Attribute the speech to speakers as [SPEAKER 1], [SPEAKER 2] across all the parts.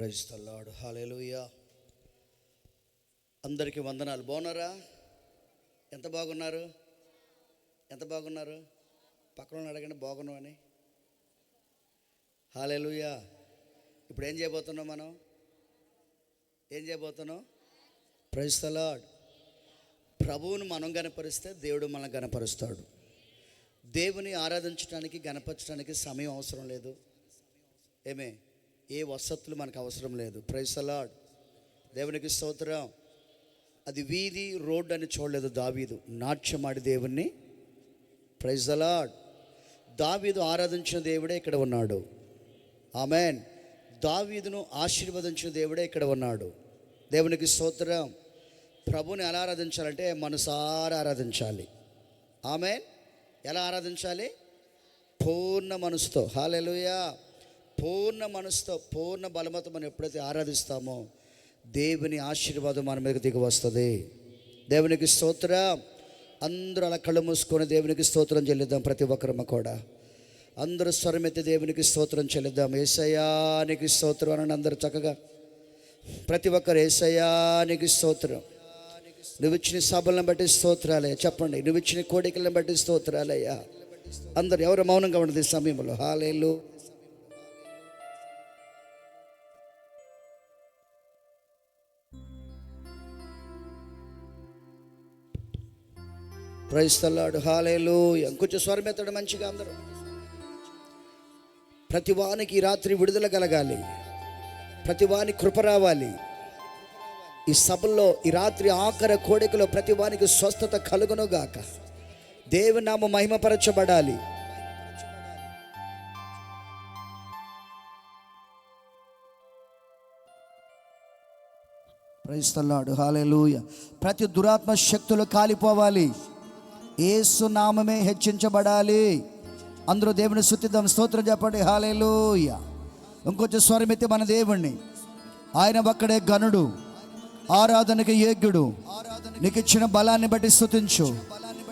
[SPEAKER 1] Praise Talladu అందరికీ వందనాలు. బాగున్నారా? ఎంత బాగున్నారు? ఎంత బాగున్నారు? పక్కన అడగండి బాగున్నామని హాలేలుయా ఇప్పుడు ఏం చేయబోతున్నాం మనం? ఏం చేయబోతున్నాం? ప్రైజ్ ప్రభువును మనం గనపరిస్తే దేవుడు మనం గనపరుస్తాడు. దేవుని ఆరాధించడానికి గనపరచడానికి సమయం అవసరం లేదు. ఏమే? ఏ వసతులు మనకు అవసరం లేదు. ప్రైసలాడ్ దేవునికి స్తోత్రం. అది వీధి రోడ్ అని చూడలేదు దావీదు. నాట్యమాడి దేవుణ్ణి. ప్రైజలాడ్ దావీదు ఆరాధించిన దేవుడే ఇక్కడ ఉన్నాడు. ఆమెన్ దావీదును ఆశీర్వదించిన దేవుడే ఇక్కడ ఉన్నాడు. దేవునికి స్తోత్రం. ప్రభుని ఎలా ఆరాధించాలంటే మనసారా ఆరాధించాలి. ఆమెన్ ఎలా ఆరాధించాలి? పూర్ణ మనసుతో. హాలెలుయా పూర్ణ మనసుతో పూర్ణ బలమతో మనం ఎప్పుడైతే ఆరాధిస్తామో దేవుని ఆశీర్వాదం మన మీదకి దిగి వస్తుంది. దేవునికి స్తోత్ర. అందరూ అలా కళ్ళు మూసుకొని దేవునికి స్తోత్రం చెల్లిద్దాం ప్రతి ఒక్కరమ్మ కూడా. అందరూ స్వరమెత్తి దేవునికి స్తోత్రం చెల్లిద్దాం. ఏసయానికి స్తోత్రం అని అందరూ చక్కగా. ప్రతి ఒక్కరు ఏసయానికి స్తోత్రం. నువ్వు ఇచ్చిన సభలను బట్టి స్తోత్రాలయ్యా. చెప్పండి నువ్వు ఇచ్చిన కోడికలను బట్టి స్తోత్రాలయ్యా. అందరు ఎవరు మౌనంగా ఉండదు సమయంలో. హాలేలు ప్రైస్తలాడు హాలేలు కొంచెం స్వరం ఎత్తడం మంచిగా అందరూ. ప్రతి వానికి ఈ రాత్రి విడుదల కలగాలి. ప్రతి వాని కృప రావాలి. ఈ సభల్లో ఈ రాత్రి ఆఖరి కోడికలో ప్రతి వానికి స్వస్థత కలుగునుగాక దేవునామ మహిమపరచబడాలి. ప్రైస్తలాడు హాలేలుయ ప్రతి దురాత్మ శక్తులు కాలిపోవాలి. ఏసు నామమే హెచ్చించబడాలి. అందరూ దేవుని శుద్ధిద్దాం స్తోత్రం చెప్పండి. హాలేలోయ ఇంకొంచెం స్వరమెత్తి మన దేవుణ్ణి. ఆయన ఒక్కడే గనుడు ఆరాధనకి యోగ్యుడు. నీకు ఇచ్చిన బలాన్ని బట్టి స్తుతించు.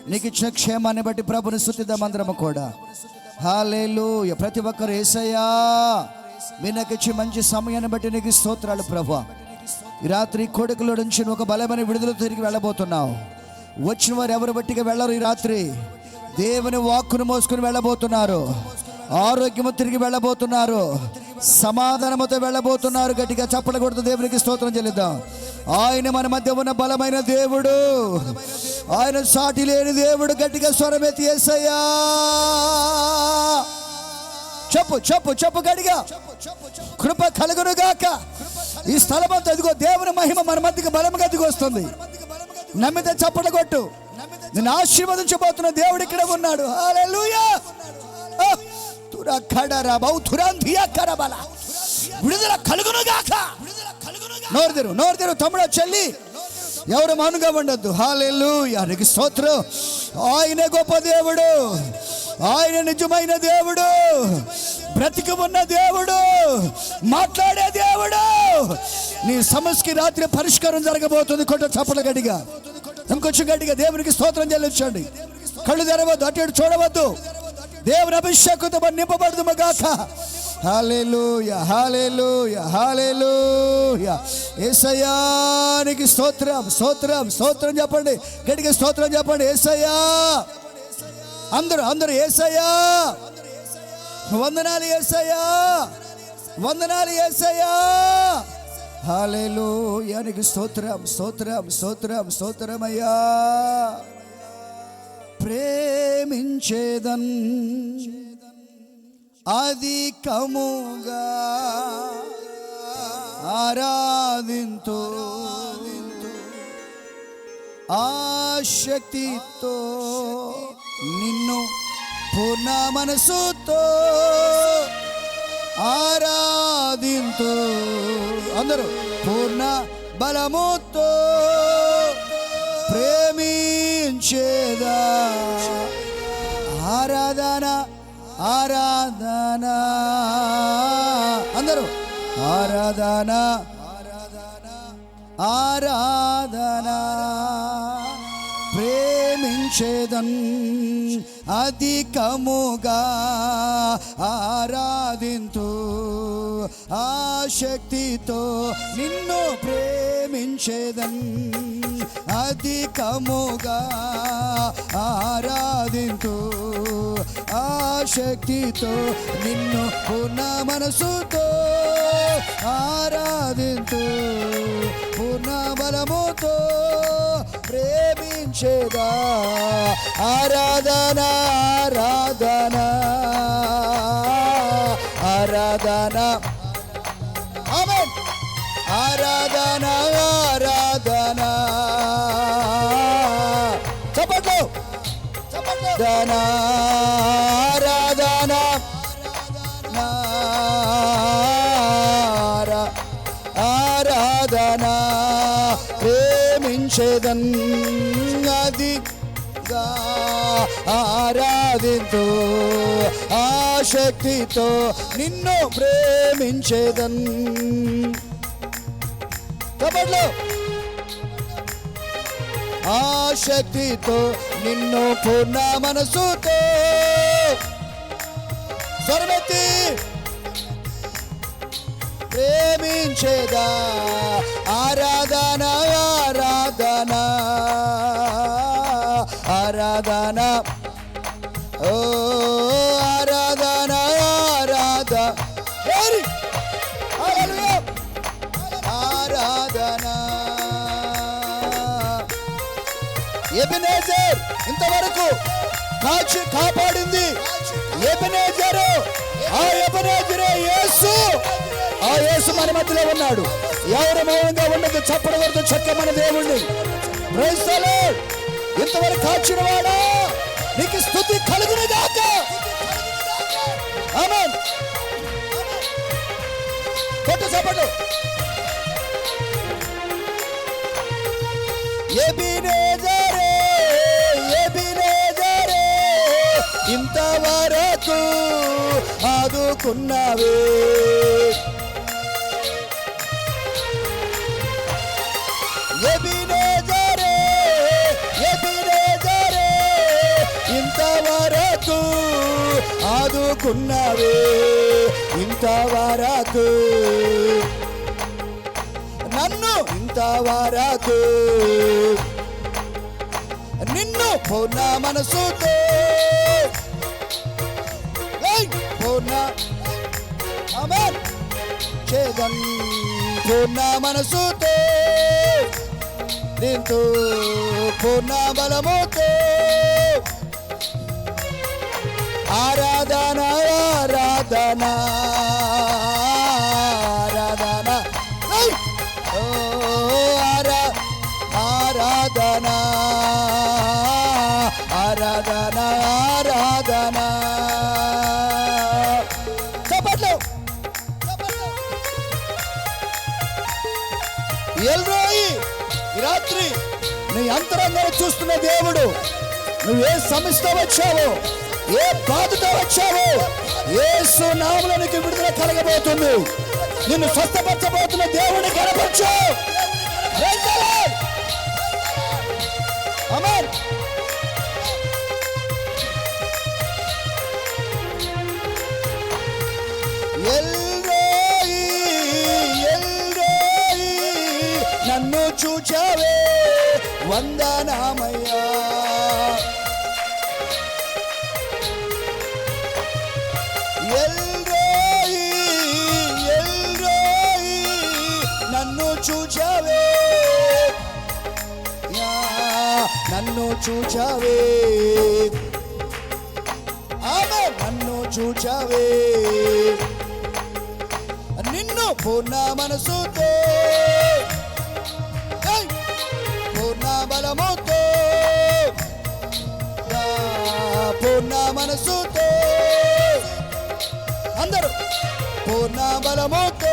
[SPEAKER 1] నీకు ఇచ్చిన క్షేమాన్ని బట్టి ప్రభుని స్థుతిద్దాం అందరము కూడా. హాలేలోయ ప్రతి ఒక్కరు ఏసయ్యా మీ నాకు ఇచ్చి మంచి సమయాన్ని బట్టి నీకు స్తోత్రాలు ప్రభు. రాత్రి కొడుకులో నుంచి ఒక బలమైన విడుదల తిరిగి వెళ్ళబోతున్నావు. వచ్చిన వారు ఎవరు బట్టిగా వెళ్ళరు ఈ రాత్రి? దేవుని వాక్కును మోసుకుని వెళ్ళబోతున్నారు. ఆరోగ్యము తిరిగి వెళ్ళబోతున్నారు. సమాధానముతో వెళ్ళబోతున్నారు. గట్టిగా కొడుతూ దేవునికి స్తోత్రం చెల్లిద్దాం. ఆయన మన మధ్య ఉన్న బలమైన దేవుడు. ఆయన సాటి లేని దేవుడు గట్టిగా స్వరమెత్తి ఎస్సయ్యా చెప్పు చెప్పు చెప్పు గడిగా కృప కలుగునుగాక. ఈ స్థలమంతా అదిగో దేవుని మహిమ మన మధ్యకి బలముగా దిగి నమ్మితే చప్పట కొట్టు. నేను ఆశీర్వదించబోతున్న దేవుడు ఇక్కడ ఉన్నాడు. విడుదల కలుగును గాక నోరు తెరు నోరు తెరు తమ్ముడు చెల్లి. ఎవరు మౌనంగా ఉండద్దు హాలెల్లు నీకు స్తోత్రం. ఆయనే గొప్ప దేవుడు. ఆయన నిజమైన దేవుడు. బ్రతికి ఉన్న దేవుడు. మాట్లాడే దేవుడు. నీ సమస్యకి రాత్రి పరిష్కారం జరగబోతుంది. కొట్ట చప్పల గడిగా ఇంకొంచెం గట్టిగా. దేవునికి స్తోత్రం చెల్లించండి. కళ్ళు తెరవద్దు అటు ఇటు చూడవద్దు. దేవుని అభిషేకంతో నింపబడదు మగాక. హాలేలుయ హాలేలుయ హాలేలుయ ఏసయానికి స్తోత్రం స్తోత్రం స్తోత్రం చెప్పండి. గట్టిగా స్తోత్రం చెప్పండి. ఏసయ్యా. అందరూ అందరూ ఏసయ్యా. వందనాలు ఏసయ్యా. వందనాలు ఏసయ్యా. హాలేలుయానికి స్తోత్రం స్తోత్రం స్తోత్రం స్తోత్రమయ్యా. ప్రేమించేదన్ అధికముగా ఆరాధింతో ఆశక్తితో నిన్ను పూర్ణ మనసుతో ఆరా ఆరాధింతు. అందరూ పూర్ణ బలముతో ప్రేమించేదా. ఆరాధన ఆరాధన. అందరూ ఆరాధన ఆరాధన. ప్రేమించేదన్ అధికముగా ఆరాధింతు. ఆ శక్తితో నిన్ను ప్రేమించేదన్ అధికముగా ఆరాధింతు ఆ శక్తితో నిన్ను పూర్ణ మనసుతో ఆరాధింతు పూర్ణ బలముతో ప్రేమించేదా? ఆరాధన ఆరాధన ఆరాధన. ఆరాధన ప్రేమించేదన్ అది ఆరాధితో ఆ శక్తితో నిన్ను ప్రేమించేదన్. కబడ్లో. ఆ శక్తితో నిన్ను పూర్ణ మనసుతో స్వరమెత్తి ప్రేమించేదా? ఆరాధన ఆరాధన? ఆరాధన. ఓ ఆరాధన ఆరాధ. ఆరాధన. ఎబినేజర్ ఇంతవరకు కాచి కాపాడింది. ఎబినేజరు ఆ ఎబినేజరే యేసు. ఆ యేసు మన మధ్యలో ఉన్నాడు. ఎవరు మౌనంగా ఉండదు చప్పటి వరకు చెక్క మన దేవుణ్ణి. Praise ఇంతవరకు కాచిన వాడా? నీకు స్థుతి కలుగును గాక. ఆమేన్ కొట్టు చప్పట్లు ఎబినేజరే ఎబినేజరే ఇంతవరకు ఆదుకున్నావే. చేసుకున్నావే ఇంతవరకు నన్ను ఇంతవరకు నిన్ను పూర్ణ మనసుతో ఏయ్! పూర్ణ ఆమేన్ చేదన్ పూర్ణ మనసుతో దీంతో పూర్ణ బలముతో ఆరాధన ఆరాధన ఆరాధన. ఓ ఆరా ఆరాధన ఆరాధన ఆరాధన. చప్పట్లు. ఎల్రోయి రాత్రి నీ అంతరంగం చూస్తున్న దేవుడు నువ్వు సమస్య వచ్చావో ఏ బాధతో వచ్చావు? ఏసు నామలనికి విడుదల కలగబోతుంది. నిన్ను స్వస్థపరచబోతున్న దేవుని కనపరచు. Praise నన్ను చూచావే. వందనామయ్యా చూచావే. ఆమె నన్ను చూచావే. నిన్ను పూర్ణ మనసుతో. పూర్ణ బలముతో. పూర్ణ మనసుతో. అందరూ పూర్ణ బలముతో.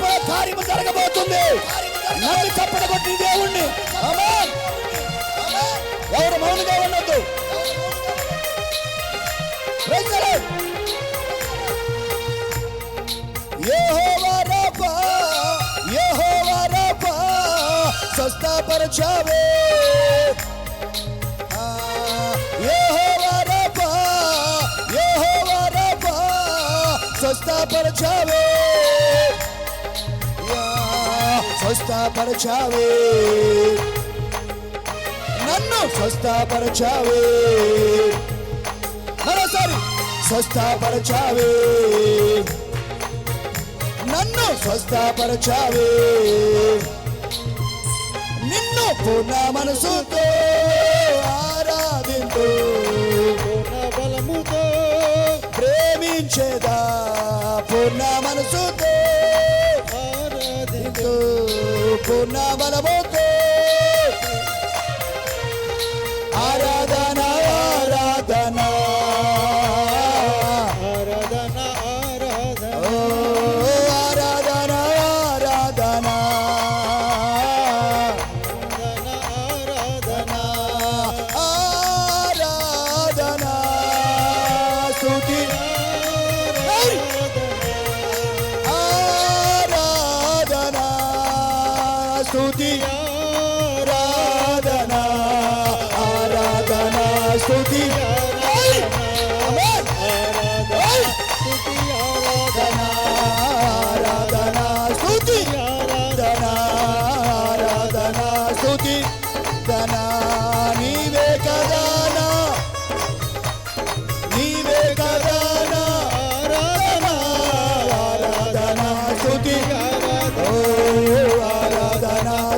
[SPEAKER 1] నీ కార్యము జరగబోతుంది. నమ్మి చప్పడగొట్టి దేవుణ్ణి. ఎవరు మౌనంగా ఉండొద్దు. Praise the స్వస్థపరచావే. స్వస్థపరచావే. నన్ను స్వస్థపరచావే. మరోసారి స్వస్థపరచావే. నన్ను స్వస్థపరచావే. నిన్ను పూర్ణ మనసుతో ఆరాధింతు
[SPEAKER 2] పూర్ణ బలముతో
[SPEAKER 1] ప్రేమించేదా? పూర్ణ మనసుతో పూర్ణ బలముతో ఆరాధన. ఆరాధన
[SPEAKER 2] ఆరాధన. ఆరాధన
[SPEAKER 1] ఆరాధన. ఆరాధన
[SPEAKER 2] ఆరాధన.
[SPEAKER 1] స్తుతి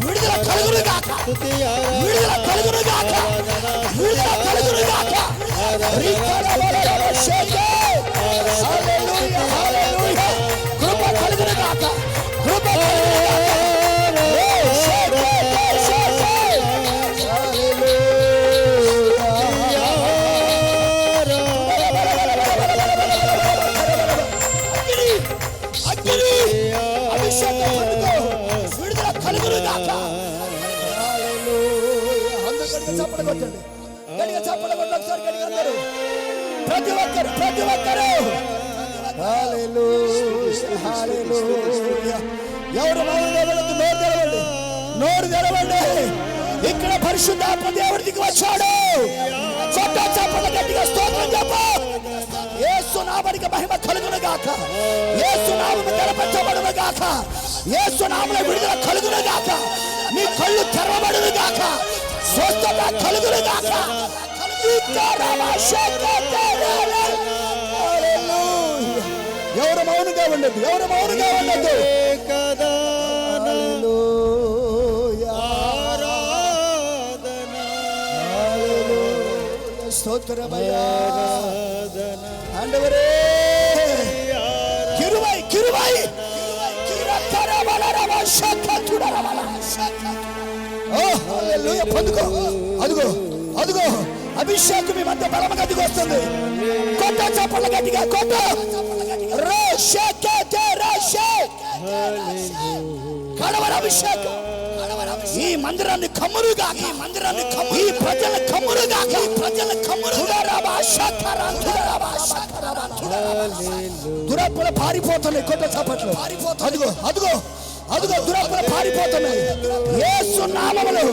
[SPEAKER 1] విడుదల కలుగును గాక. విడుదల కలుగును గాక. విడుదల కలుగును గాక. రికబలరమ శక నోరు తెరవండి. నోరు తెరవండి. ఇక్కడ పరిశుద్ధాత్మ దేవుడికి వచ్చాడు. చట్ట చప్పట్లు గట్టిగా స్తోత్రం చెప్పు. ఏసు నామనికి మహిమ కలుగును గాక. ఏసు నామము తెరపరచబడును గాక. ఏసు నామమున విడుదల కలుగును గాక. నీ కళ్ళు తెరవబడును గాక. స్వస్థత కలుగును గాక. ఎవరు మౌనంగా ఉండదు ఎవరు మౌనంగా ఉండదు కిరకరబలరమ శకతుడరబల. ఓ హల్లెలూయా. పొందుకో అదుగో అదుగో. అభిషేకం మీ మధ్య బలముగా దిగి వస్తుంది. కొట్ట చప్పట్ల గట్టిగా కొట్ట రే షేకే తే రే షే. కడవర అభిషేకం. ఈ మందిరాన్ని కమ్మురుగా ఈ మందిరాన్ని ఈ ప్రజల కమ్మురుగా ఈ ప్రజల దురప్పులు పారిపోతున్నాయి కొట్ట చప్పట్లు. అదిగో అదిగో అదిగో దురప్పులు పారిపోతున్నాయి. యేసు నామములు.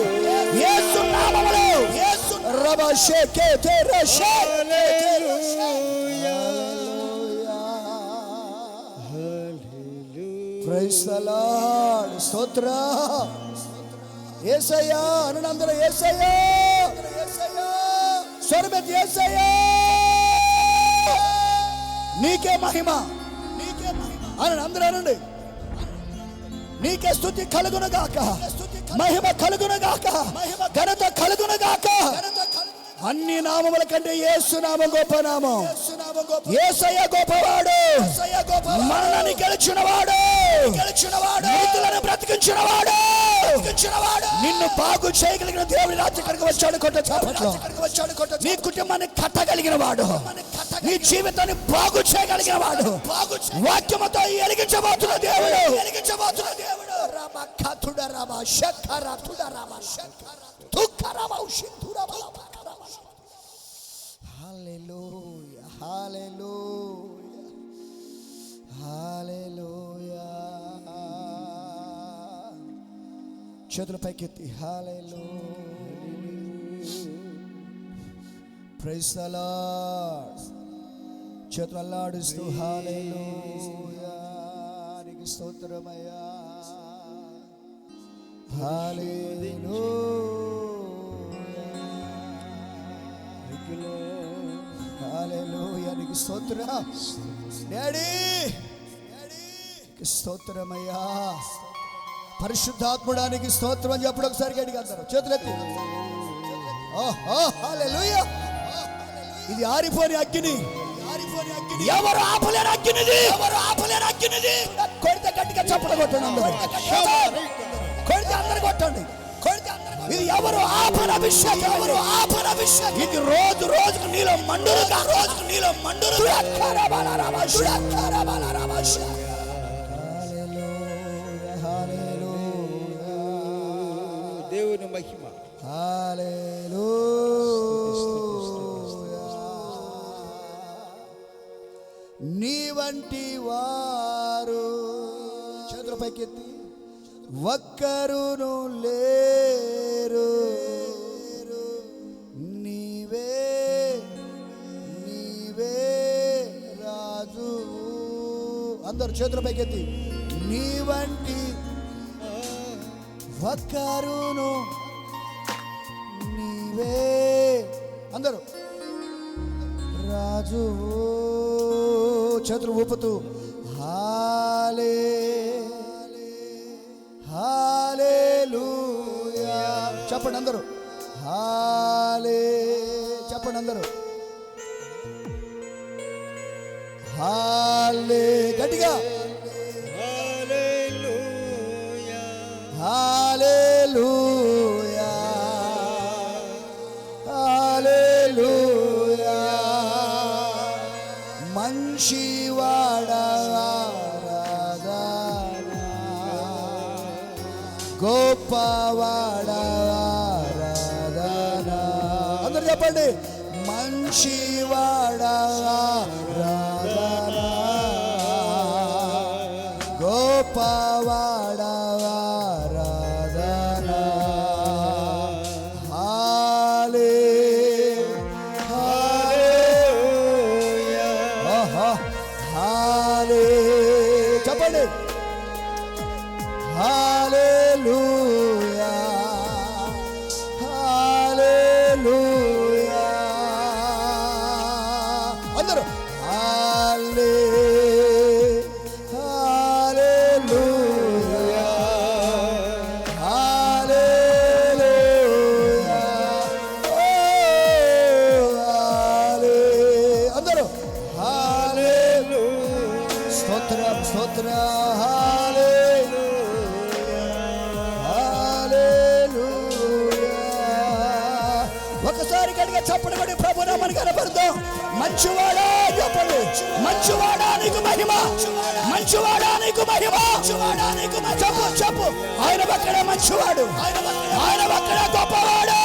[SPEAKER 1] యేసు నామములు. తే. స్తోత్ర. ఏసయ్యా అనందరూ ఏసయ్యా. స్వరమెత్తి ఏసయ్యా. నీకే మహిమ. నీకే మహిమ అని అందరూ అనండి. నీకే స్థుతి కలుగును గాక మహిమ కలుగును గాక ఘనత కలుగును గాక అన్ని నామముల కంటే యేసు నామం గొప్ప నామం. యేసయ్య గొప్పవాడు. మరణాన్ని గెలిచినవాడు. గెలిచినవాడు. మృతులను బ్రతికించినవాడు. బ్రతికించినవాడు. నిన్ను బాగు చేయగలిగిన దేవుని రాజ్యానికి వచ్చాడు కొట్ట చాపట్లో. వచ్చాడు కొట్ట నీ కుటుంబాన్ని కట్టగలిగిన వాడు నీ జీవితాన్ని బాగు చేయగలిగిన వాడు వాక్యముతో ఎలిగించబోతున్న దేవుడు. ఎలిగించబోతున్న దేవుడు. రామ కథుడ రామ శఖర తుడ రామ శఖర దుఃఖ Rama ఉషింధుర Rama Hallelujah, hallelujah, hallelujah. చేతుల పైకెత్తి. ప్రైస్ చేతులు అల్లాడుస్తూ. హాలేలుయా నీకు స్తోత్రమయ్యా హాలేలుయా నీకు స్తోత్రం డాడీ నీకు స్తోత్రమయ్యా. పరిశుద్ధాత్ముడానికి స్తోత్రం అని చెప్పడం ఒకసారి గడిగా అంటారు. చేతులెత్తి. ఇది ఆరిపోని అగ్ని. ఎవరు ఆపలేని అగ్నిది? ఎవరు ఆపలేని అగ్నిది కొడితే గట్టిగా చప్పలు కొట్టండి అందరూ. కొడితే అందరు కొట్టండి. ఇది ఎవరు ఆపన అభిషేకం? ఎవరు ఆపన అభిషేకం? ఇది రోజు రోజుకు నీలో మండురుగా. రోజుకు నీలో మండురు
[SPEAKER 2] దేవుని మహిమ.
[SPEAKER 1] నీ వంటి వారు చేతుల పైకెత్తి ఒక్కరును లేరు. నీవే నీవే రాజు. అందరు చేతుల పైకెత్తి నీ వంటి ఒక్కరును నీవే. అందరూ. రాజు చేతులు ఊపుతూ హాలే హాలేలూయా. చెప్పండి అందరూ. హాలే చెప్పండి అందరూ. హాలే గట్టిగా.
[SPEAKER 2] హల్లెలూయా
[SPEAKER 1] మంచివాడారాధనా గొప్పవాడారాధనా అందరు చెప్పండి మంచివాడారాధనా ఒకసారి గట్టిగా చప్పుడు కొడి కొట్టి ప్రభు నామని కనపడతాం మంచివాడా చెప్పండి మంచివాడా నీకు మహిమ మంచివాడా నీకు మహిమ. చెప్పు చెప్పు. ఆయన పక్కనే మంచివాడు ఆయన పక్కనే గొప్పవాడు.